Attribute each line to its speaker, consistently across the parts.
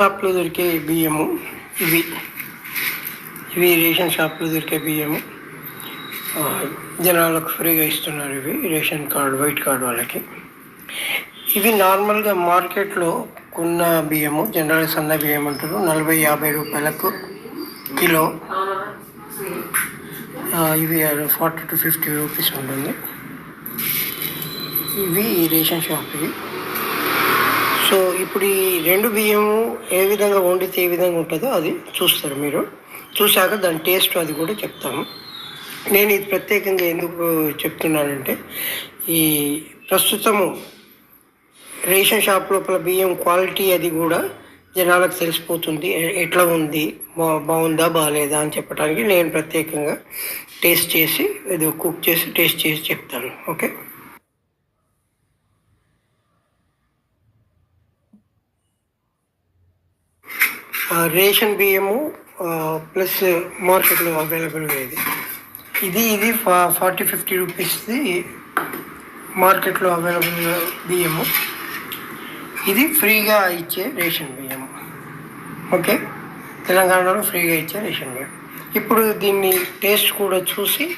Speaker 1: షాప్లో దొరికే బియ్యము. ఇవి. ఇవి రేషన్ షాప్లో దొరికే బియ్యము. జనాలకు ఫ్రీగా ఇస్తున్నారు ఇవి. రేషన్ కార్డు వైట్ కార్డు వాళ్ళకి. ఇవి నార్మల్గా మార్కెట్లో కొన్న బియ్యము జనరల్ సన్న బియ్యం అంటారు. నలభై యాభై రూపాయలకు కిలో. ఇవి ఫార్టీ టు ఫిఫ్టీ రూపీస్ ఉంటుంది. ఇవి రేషన్ షాప్ ఇవి. సో ఇప్పుడు ఈ రెండు బియ్యము ఏ విధంగా వండితే ఏ విధంగా ఉంటుందో అది చూస్తారు మీరు. చూశాక దాని టేస్ట్ అది కూడా చెప్తాము. నేను ఇది ప్రత్యేకంగా ఎందుకు చెప్తున్నానంటే ఈ ప్రస్తుతము రేషన్ షాప్ లోపల బియ్యం క్వాలిటీ అది కూడా జనాలకు తెలిసిపోతుంది. ఎట్లా ఉంది? బా బాగుందా? బాగాలేదా అని చెప్పడానికి నేను ప్రత్యేకంగా టేస్ట్ చేసి ఏదో కుక్ చేసి టేస్ట్ చేసి చెప్తాను. ఓకే? రేషన్ బియ్యము ప్లస్ మార్కెట్లో అవైలబుల్గా ఇది. ఇది ఇది ఫా ఫార్టీ ఫిఫ్టీ రూపీస్ది మార్కెట్లో అవైలబుల్ బియ్యము. ఇది ఫ్రీగా ఇచ్చే రేషన్ బియ్యము. ఓకే? తెలంగాణలో ఫ్రీగా ఇచ్చే రేషన్ బియ్యం. ఇప్పుడు దీన్ని టేస్ట్ కూడా చూసి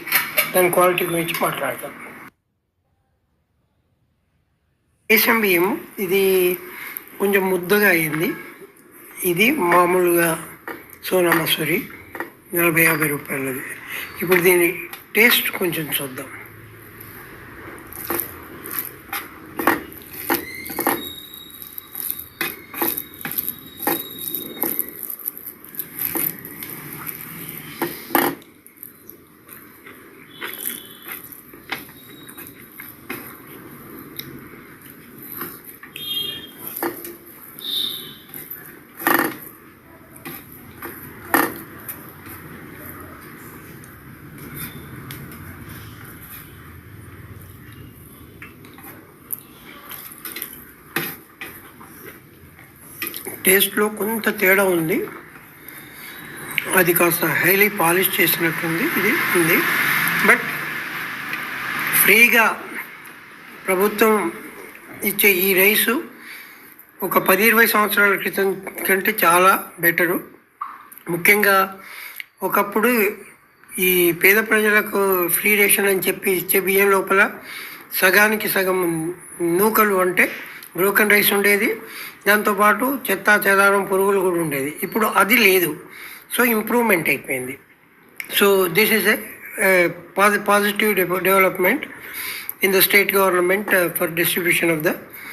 Speaker 1: దాని క్వాలిటీ గురించి మాట్లాడతాం. రేషన్ బియ్యం ఇది కొంచెం ముద్దగా అయింది. ఇది మామూలుగా సోనా మసూరి నలభై యాభై రూపాయలది. ఇప్పుడు దీని టేస్ట్ కొంచెం చూద్దాం. టేస్ట్లో కొంత తేడా ఉంది. అది కాస్త హైలీ పాలిష్ చేసినట్టుంది. ఇది ఉంది. బట్ ఫ్రీగా ప్రభుత్వం ఇచ్చే ఈ రైసు ఒక పది ఇరవై సంవత్సరాల క్రితం కంటే చాలా బెటరు. ముఖ్యంగా ఒకప్పుడు ఈ పేద ప్రజలకు ఫ్రీ రేషన్ అని చెప్పి ఇచ్చే బియ్యం లోపల సగానికి సగం నూకలు అంటే బ్రోకన్ రైస్ ఉండేది. దాంతోపాటు చెత్త చెదారం పురుగులు కూడా ఉండేది. ఇప్పుడు అది లేదు. సో ఇంప్రూవ్మెంట్ అయిపోయింది. So this is a positive development in the state government for distribution of the